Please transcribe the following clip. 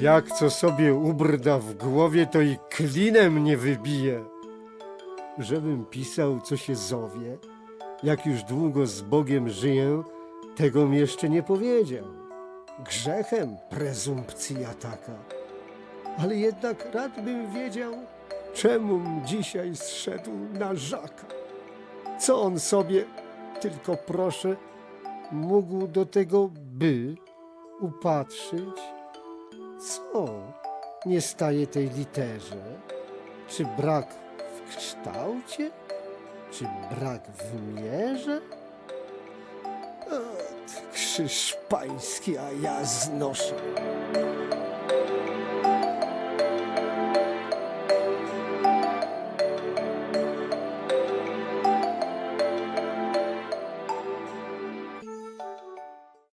Jak co sobie ubrda w głowie, to i klinem nie wybije. Żebym pisał, co się zowie, jak już długo z Bogiem żyję, tego mi jeszcze nie powiedział. Grzechem prezumpcja taka. Ale jednak rad bym wiedział, czemu dzisiaj zszedł na żaka. Co on sobie, tylko proszę, mógł do tego by upatrzyć? Co nie staje tej literze? Czy brak w kształcie? Czy brak w mierze? Ot, krzyż pański, a ja znoszę.